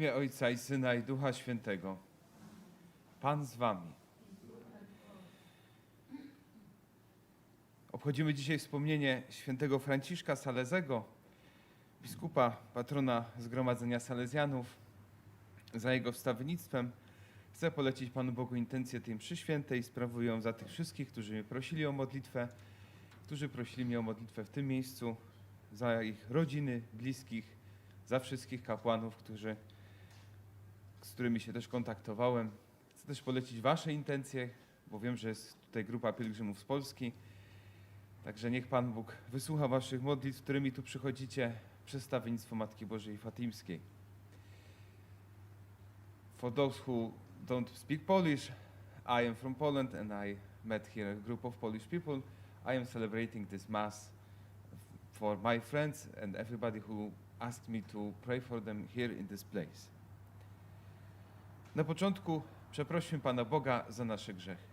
Imię Ojca i Syna i Ducha Świętego. Pan z wami. Obchodzimy dzisiaj wspomnienie świętego Franciszka Salezego, biskupa, patrona Zgromadzenia Salezjanów. Za jego wstawiennictwem chcę polecić Panu Bogu intencję tej mszy świętej. Sprawuję ją za tych wszystkich, którzy mnie prosili o modlitwę, którzy prosili mnie o modlitwę w tym miejscu, za ich rodziny, bliskich, za wszystkich kapłanów, którzy, z którymi się też kontaktowałem. Chcę też polecić Wasze intencje, bo wiem, że jest tutaj grupa pielgrzymów z Polski. Także niech Pan Bóg wysłucha Waszych modlitw, którymi tu przychodzicie przez Matki Bożej Fatimskiej. For those who don't speak Polish, I am from Poland and I met here a group of Polish people. I am celebrating this Mass for my friends and everybody who asked me to pray for them here in this place. Na początku przeprośmy Pana Boga za nasze grzechy.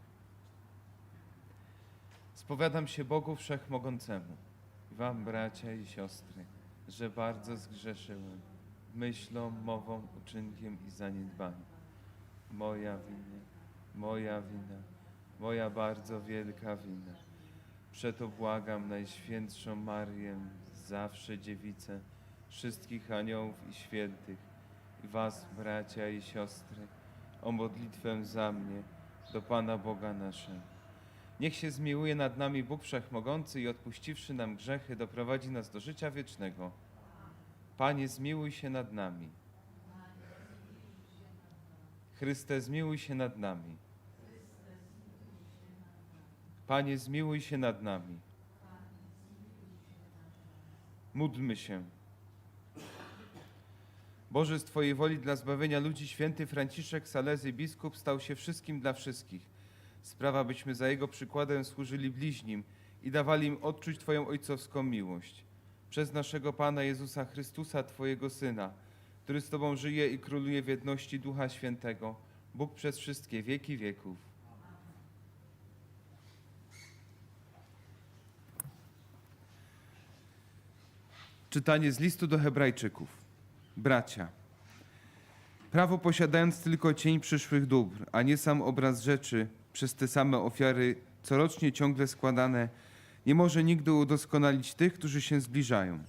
Spowiadam się Bogu Wszechmogącemu i Wam, bracia i siostry, że bardzo zgrzeszyłem myślą, mową, uczynkiem i zaniedbaniem. Moja wina, moja wina, moja bardzo wielka wina. Przeto błagam Najświętszą Marię, zawsze Dziewicę, wszystkich aniołów i świętych was, bracia i siostry, o modlitwę za mnie do Pana Boga naszego. Niech się zmiłuje nad nami Bóg Wszechmogący i odpuściwszy nam grzechy, doprowadzi nas do życia wiecznego. Panie, zmiłuj się nad nami. Chryste, zmiłuj się nad nami. Panie, zmiłuj się nad nami. Módlmy się. Boże, z Twojej woli dla zbawienia ludzi święty Franciszek Salezy, biskup, stał się wszystkim dla wszystkich. Sprawa, byśmy za Jego przykładem służyli bliźnim i dawali im odczuć Twoją ojcowską miłość. Przez naszego Pana Jezusa Chrystusa, Twojego Syna, który z Tobą żyje i króluje w jedności Ducha Świętego, Bóg przez wszystkie wieki wieków. Czytanie z listu do Hebrajczyków. Bracia, prawo posiadając tylko cień przyszłych dóbr, a nie sam obraz rzeczy, przez te same ofiary corocznie ciągle składane, nie może nigdy udoskonalić tych, którzy się zbliżają.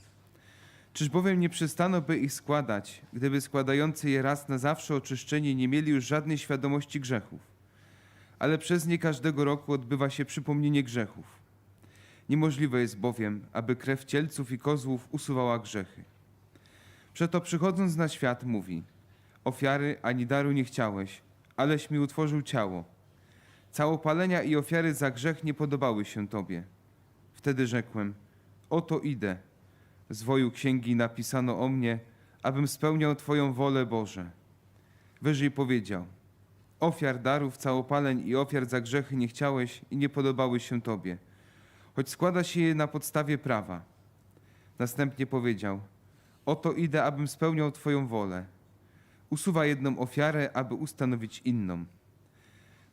Czyż bowiem nie przestano by ich składać, gdyby składający je raz na zawsze oczyszczenie nie mieli już żadnej świadomości grzechów? Ale przez nie każdego roku odbywa się przypomnienie grzechów. Niemożliwe jest bowiem, aby krew cielców i kozłów usuwała grzechy. Przeto przychodząc na świat mówi: Ofiary ani daru nie chciałeś, aleś mi utworzył ciało. Całopalenia i ofiary za grzech nie podobały się Tobie. Wtedy rzekłem: Oto idę. Z woju księgi napisano o mnie, abym spełniał Twoją wolę, Boże. Wyżej powiedział: Ofiar darów, całopaleń i ofiar za grzechy nie chciałeś i nie podobały się Tobie, choć składa się je na podstawie prawa. Następnie powiedział: Oto idę, abym spełniał Twoją wolę. Usuwa jedną ofiarę, aby ustanowić inną.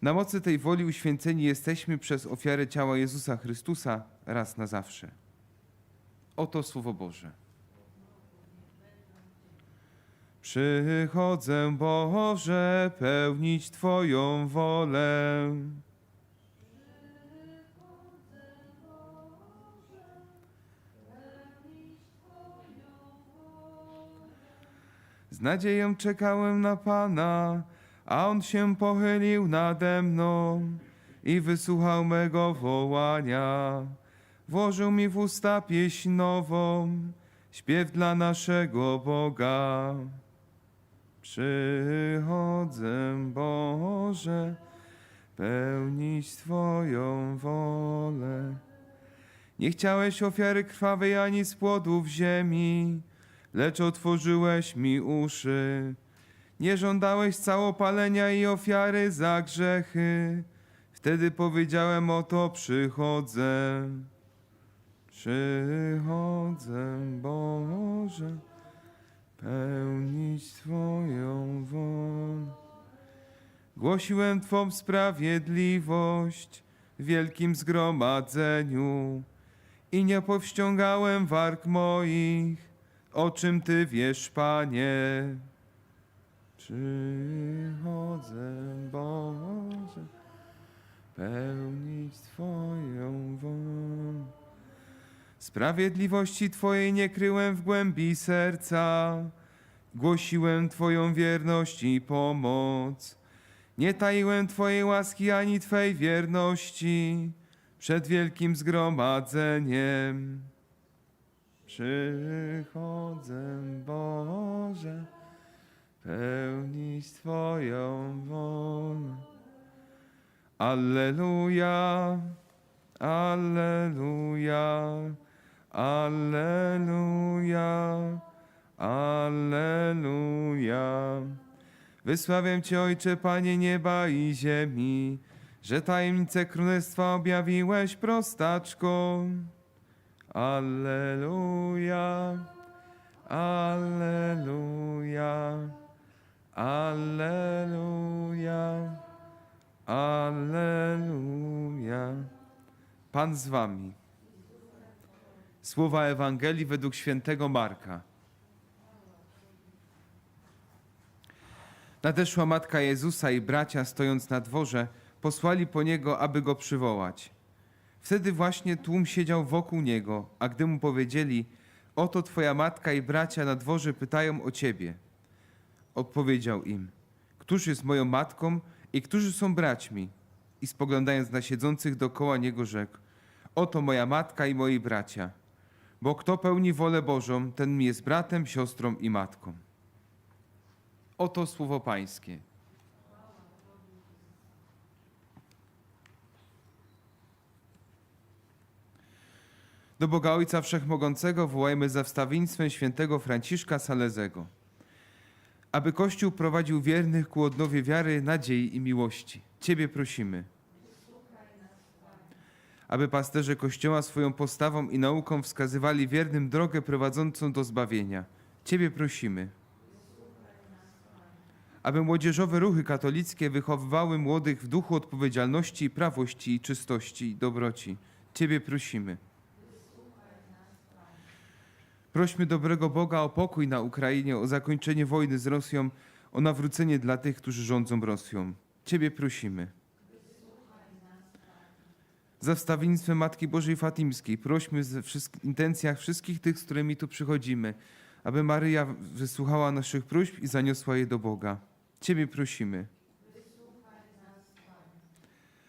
Na mocy tej woli uświęceni jesteśmy przez ofiarę ciała Jezusa Chrystusa raz na zawsze. Oto Słowo Boże. Przychodzę, Boże, pełnić Twoją wolę. Z nadzieją czekałem na Pana, a On się pochylił nade mną i wysłuchał mego wołania. Włożył mi w usta pieśń nową, śpiew dla naszego Boga. Przychodzę, Boże, pełnić Twoją wolę. Nie chciałeś ofiary krwawej ani z płodów ziemi, lecz otworzyłeś mi uszy. Nie żądałeś całopalenia i ofiary za grzechy. Wtedy powiedziałem, oto przychodzę. Przychodzę, Boże, pełnić Twoją wolę. Głosiłem Twą sprawiedliwość w wielkim zgromadzeniu i nie powściągałem warg moich, o czym Ty wiesz, Panie. Przychodzę, Boże, pełnić Twoją wolę. Sprawiedliwości Twojej nie kryłem w głębi serca, głosiłem Twoją wierność i pomoc. Nie taiłem Twojej łaski ani Twej wierności przed wielkim zgromadzeniem. Przychodzę, Boże, pełnić Twoją wolę. Alleluja, Alleluja, Alleluja, Alleluja. Wysławiam Cię, Ojcze, Panie nieba i ziemi, że tajemnice królestwa objawiłeś prostaczkom. Alleluja, Alleluja, Alleluja, Alleluja. Pan z Wami. Słowa Ewangelii według świętego Marka. Nadeszła matka Jezusa i bracia, stojąc na dworze, posłali po niego, aby go przywołać. Wtedy właśnie tłum siedział wokół niego, a gdy mu powiedzieli: Oto twoja matka i bracia na dworze pytają o ciebie. Odpowiedział im: Któż jest moją matką i którzy są braćmi? I spoglądając na siedzących dokoła niego, rzekł: Oto moja matka i moi bracia. Bo kto pełni wolę Bożą, ten mi jest bratem, siostrą i matką. Oto słowo Pańskie. Do Boga Ojca Wszechmogącego wołajmy za wstawienstwem świętego Franciszka Salezego, aby Kościół prowadził wiernych ku odnowie wiary, nadziei i miłości. Ciebie prosimy. Aby pasterze Kościoła swoją postawą i nauką wskazywali wiernym drogę prowadzącą do zbawienia. Ciebie prosimy aby młodzieżowe ruchy katolickie wychowywały młodych w duchu odpowiedzialności, prawości, czystości i dobroci. Ciebie prosimy. Prośmy dobrego Boga o pokój na Ukrainie, o zakończenie wojny z Rosją, o nawrócenie dla tych, którzy rządzą Rosją. Ciebie prosimy. Za wstawiennictwem Matki Bożej Fatimskiej prośmy w wszystkich intencjach wszystkich tych, z którymi tu przychodzimy, aby Maryja wysłuchała naszych próśb i zaniosła je do Boga. Ciebie prosimy.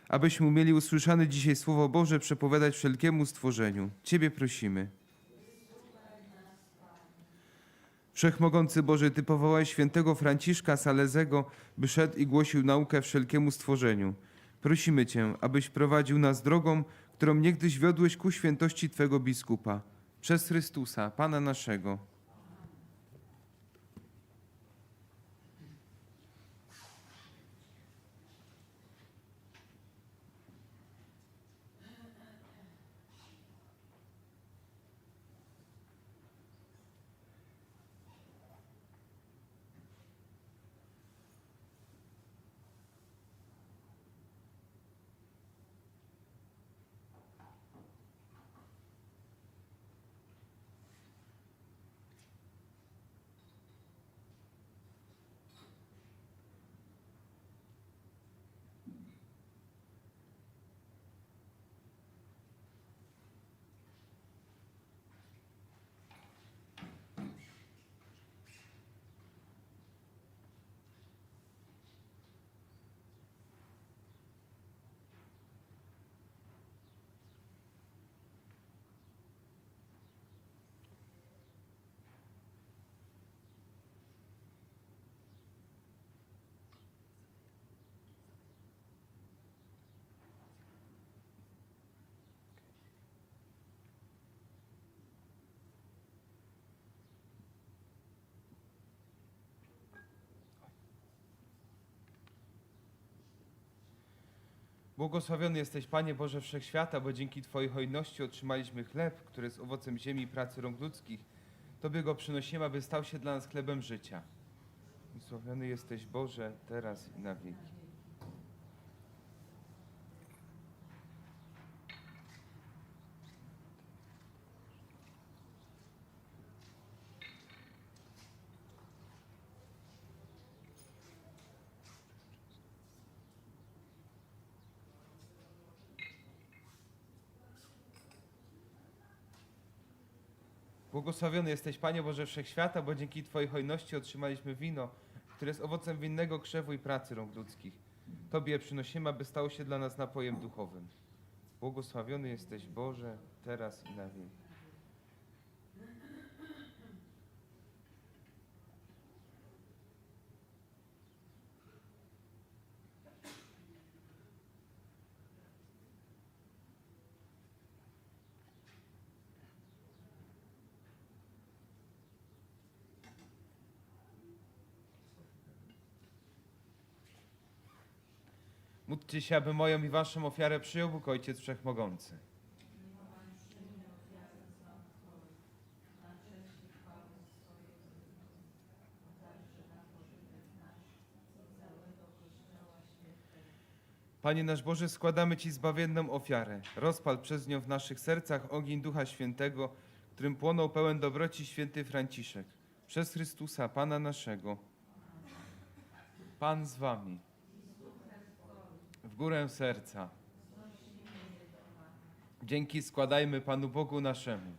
Abyśmy umieli usłyszane dzisiaj Słowo Boże przepowiadać wszelkiemu stworzeniu. Ciebie prosimy. Wszechmogący Boże, Ty powołałeś świętego Franciszka Salezego, by szedł i głosił naukę wszelkiemu stworzeniu. Prosimy Cię, abyś prowadził nas drogą, którą niegdyś wiodłeś ku świętości Twego biskupa. Przez Chrystusa, Pana naszego. Błogosławiony jesteś, Panie Boże Wszechświata, bo dzięki Twojej hojności otrzymaliśmy chleb, który jest owocem ziemi i pracy rąk ludzkich. Tobie go przynosimy, aby stał się dla nas chlebem życia. Błogosławiony jesteś, Boże, teraz i na wieki. Błogosławiony jesteś, Panie Boże Wszechświata, bo dzięki Twojej hojności otrzymaliśmy wino, które jest owocem winnego krzewu i pracy rąk ludzkich. Tobie przynosimy, aby stało się dla nas napojem duchowym. Błogosławiony jesteś, Boże, teraz i na wieki. Się, aby moją i waszą ofiarę przyjął Bóg Ojciec Wszechmogący. Panie nasz Boże, składamy Ci zbawienną ofiarę. Rozpal przez nią w naszych sercach ogień Ducha Świętego, którym płonął pełen dobroci święty Franciszek. Przez Chrystusa, Pana naszego. Pan z Wami. W górę serca. Dzięki składajmy Panu Bogu naszemu.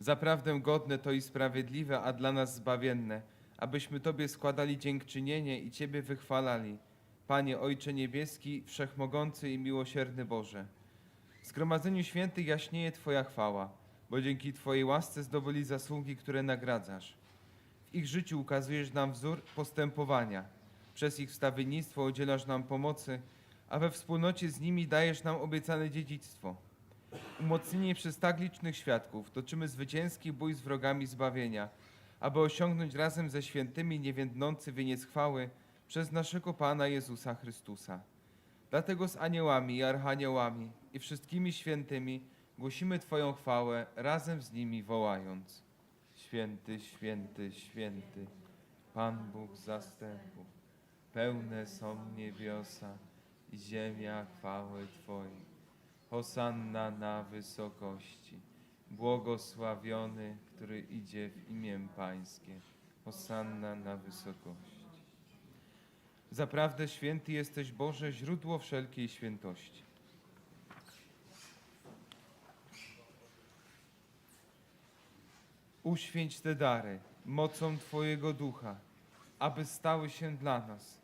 Zaprawdę godne to i sprawiedliwe, a dla nas zbawienne, abyśmy Tobie składali dziękczynienie i Ciebie wychwalali. Panie Ojcze Niebieski, Wszechmogący i Miłosierny Boże. W zgromadzeniu świętych jaśnieje Twoja chwała, bo dzięki Twojej łasce zdobyli zasługi, które nagradzasz. W ich życiu ukazujesz nam wzór postępowania. Przez ich wstawiennictwo udzielasz nam pomocy, a we wspólnocie z nimi dajesz nam obiecane dziedzictwo. Umocnieni przez tak licznych świadków, toczymy zwycięski bój z wrogami zbawienia, aby osiągnąć razem ze świętymi niewiędnący wieniec chwały przez naszego Pana Jezusa Chrystusa. Dlatego z aniołami i archaniołami i wszystkimi świętymi głosimy Twoją chwałę, razem z nimi wołając. Święty, święty, święty, Pan Bóg zastępów, pełne są niebiosa i ziemia chwały Twojej. Hosanna na wysokości. Błogosławiony, który idzie w imię Pańskie. Hosanna na wysokości. Zaprawdę święty jesteś Boże, źródło wszelkiej świętości. Uświęć te dary mocą Twojego ducha, aby stały się dla nas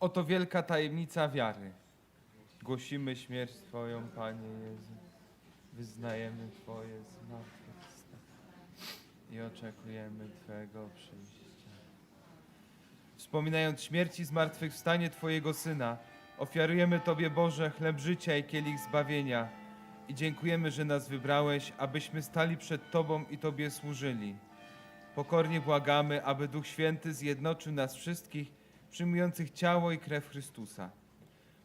Oto wielka tajemnica wiary. Głosimy śmierć Twoją, Panie Jezu. Wyznajemy Twoje zmartwychwstanie i oczekujemy Twego przyjścia. Wspominając śmierć i zmartwychwstanie Twojego Syna, ofiarujemy Tobie, Boże, chleb życia i kielich zbawienia i dziękujemy, że nas wybrałeś, abyśmy stali przed Tobą i Tobie służyli. Pokornie błagamy, aby Duch Święty zjednoczył nas wszystkich, przyjmujących ciało i krew Chrystusa.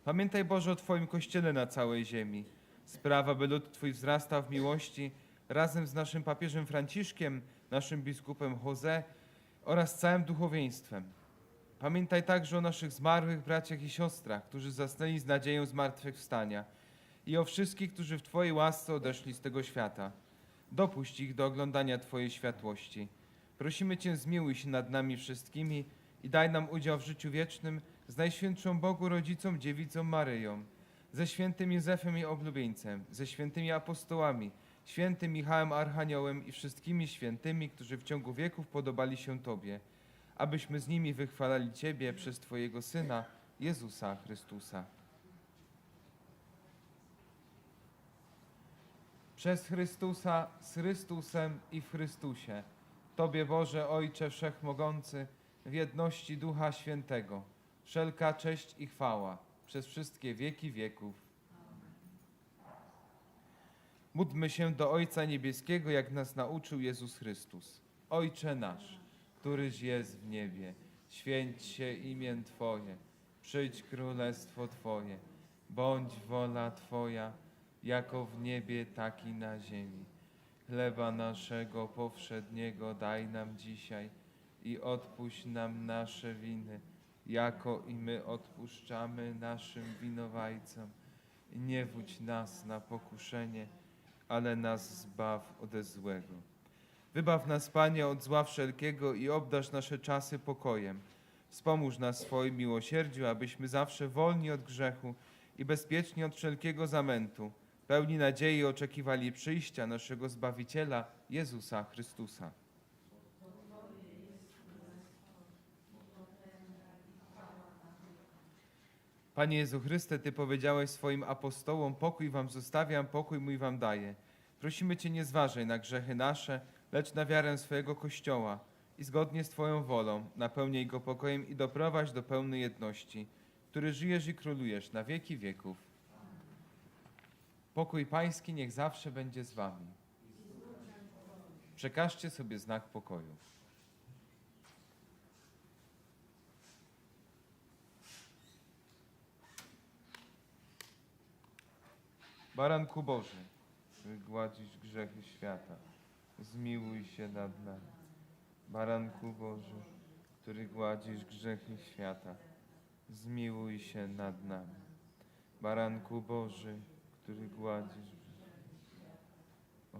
Pamiętaj Boże o Twoim Kościele na całej ziemi. Sprawa, by lud Twój wzrastał w miłości razem z naszym papieżem Franciszkiem, naszym biskupem Jose oraz całym duchowieństwem. Pamiętaj także o naszych zmarłych braciach i siostrach, którzy zasnęli z nadzieją zmartwychwstania i o wszystkich, którzy w Twojej łasce odeszli z tego świata. Dopuść ich do oglądania Twojej światłości. Prosimy Cię, zmiłuj się nad nami wszystkimi i daj nam udział w życiu wiecznym z Najświętszą Bogu Rodzicą Dziewicą Maryją, ze świętym Józefem i oblubieńcem, ze świętymi apostołami, świętym Michałem Archaniołem i wszystkimi świętymi, którzy w ciągu wieków podobali się Tobie, abyśmy z nimi wychwalali Ciebie przez Twojego Syna, Jezusa Chrystusa. Przez Chrystusa, z Chrystusem i w Chrystusie. Tobie Boże Ojcze Wszechmogący, w jedności Ducha Świętego, wszelka cześć i chwała przez wszystkie wieki wieków. Módlmy się do Ojca Niebieskiego, jak nas nauczył Jezus Chrystus. Ojcze nasz, któryś jest w niebie, święć się imię Twoje, przyjdź królestwo Twoje, bądź wola Twoja, jako w niebie, tak i na ziemi. Chleba naszego powszedniego daj nam dzisiaj i odpuść nam nasze winy, jako i my odpuszczamy naszym winowajcom. I nie wódź nas na pokuszenie, ale nas zbaw ode złego. Wybaw nas, Panie, od zła wszelkiego i obdarz nasze czasy pokojem. Wspomóż nas swoim miłosierdziu, abyśmy zawsze wolni od grzechu i bezpieczni od wszelkiego zamętu, pełni nadziei oczekiwali przyjścia naszego Zbawiciela, Jezusa Chrystusa. Panie Jezu Chryste, Ty powiedziałeś swoim apostołom, pokój wam zostawiam, pokój mój wam daję. Prosimy Cię nie zważaj na grzechy nasze, lecz na wiarę swojego Kościoła i zgodnie z Twoją wolą napełnij go pokojem i doprowadź do pełnej jedności, który żyjesz i królujesz na wieki wieków. Pokój Pański niech zawsze będzie z Wami. Przekażcie sobie znak pokoju. Baranku Boży, wygładzisz grzechy świata, zmiłuj się nad nami. Baranku Boży, który gładzisz grzechy świata, zmiłuj się nad nami. Baranku Boży, który gładzisz o,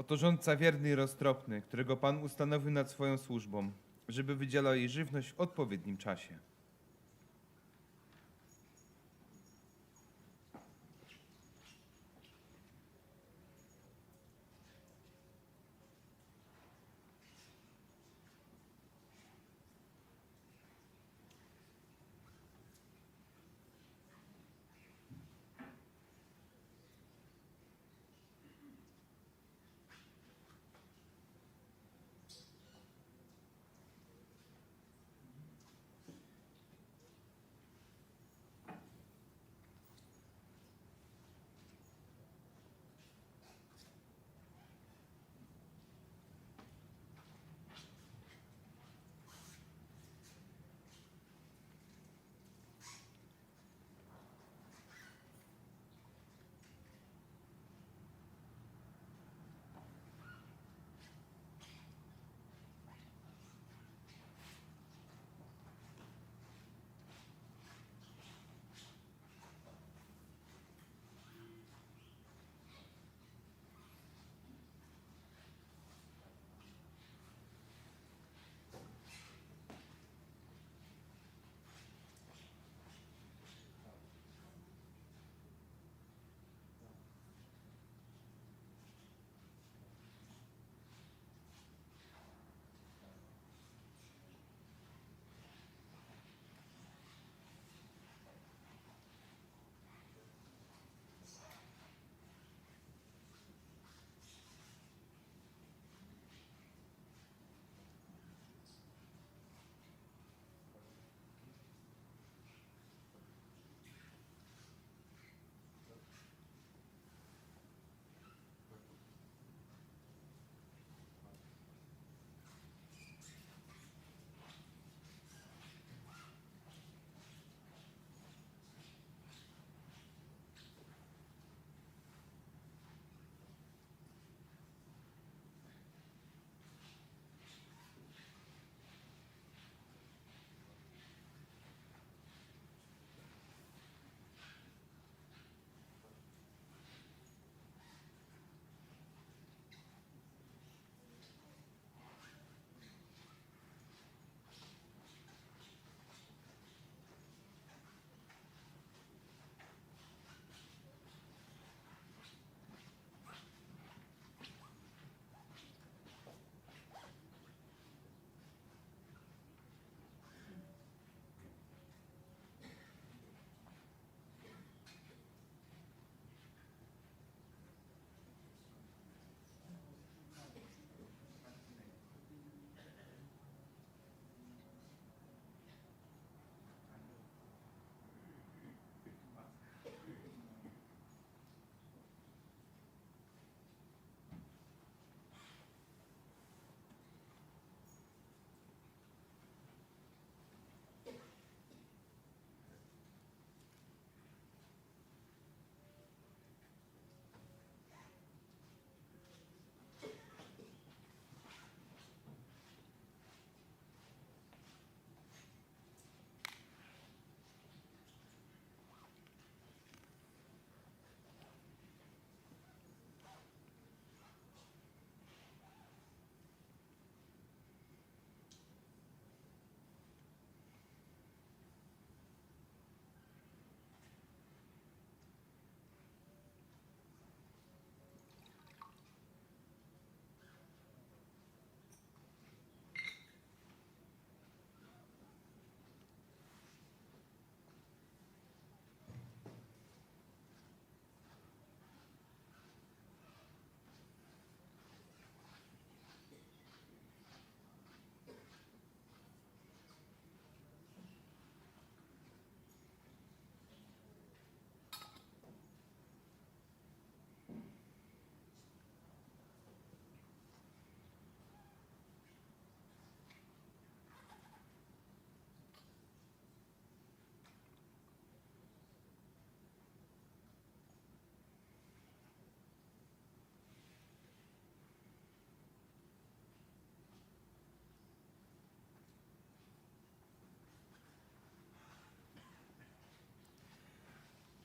Oto rządca wierny i roztropny, którego Pan ustanowił nad swoją służbą, żeby wydzielał jej żywność w odpowiednim czasie.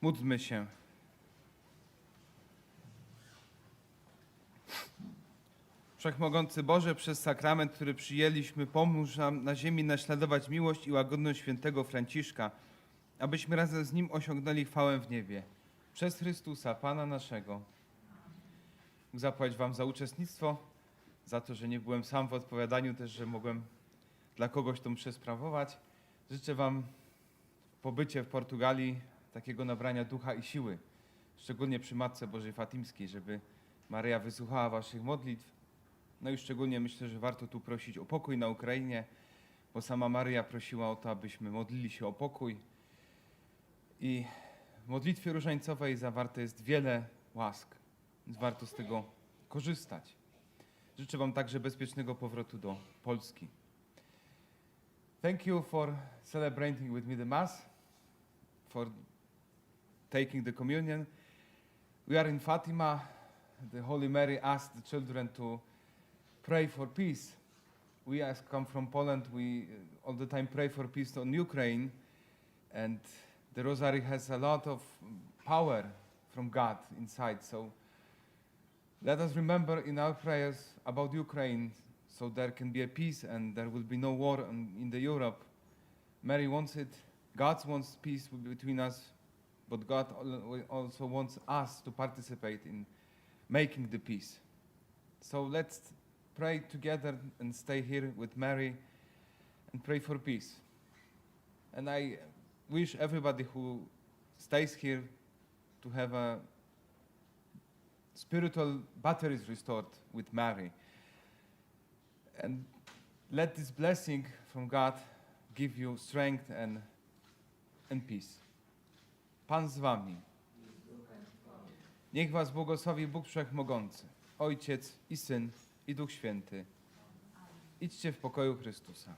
Módlmy się. Wszechmogący Boże, przez sakrament, który przyjęliśmy, pomóż nam na ziemi naśladować miłość i łagodność świętego Franciszka, abyśmy razem z nim osiągnęli chwałę w niebie. Przez Chrystusa, Pana naszego. Zapłać Wam za uczestnictwo, za to, że nie byłem sam w odpowiadaniu, też, że mogłem dla kogoś to mszę sprawować. Życzę Wam pobycie w Portugalii takiego nabrania ducha i siły, szczególnie przy Matce Bożej Fatimskiej, żeby Maryja wysłuchała Waszych modlitw. No i szczególnie myślę, że warto tu prosić o pokój na Ukrainie, bo sama Maryja prosiła o to, abyśmy modlili się o pokój. I w modlitwie różańcowej zawarte jest wiele łask, więc warto z tego korzystać. Życzę Wam także bezpiecznego powrotu do Polski. Thank you for celebrating with me the Mass, for taking the communion. We are in Fatima. The Holy Mary asked the children to pray for peace. We, as come from Poland, we uh, all the time pray for peace on Ukraine, and the Rosary has a lot of power from God inside. So let us remember in our prayers about Ukraine, so there can be a peace and there will be no war in, in the Europe. Mary wants it. God wants peace between us, but God also wants us to participate in making the peace. So let's pray together and stay here with Mary and pray for peace. And I wish everybody who stays here to have a spiritual batteries restored with Mary. And let this blessing from God give you strength and, and peace. Pan z wami. Niech was błogosławi Bóg Wszechmogący, Ojciec i Syn i Duch Święty. Idźcie w pokoju Chrystusa.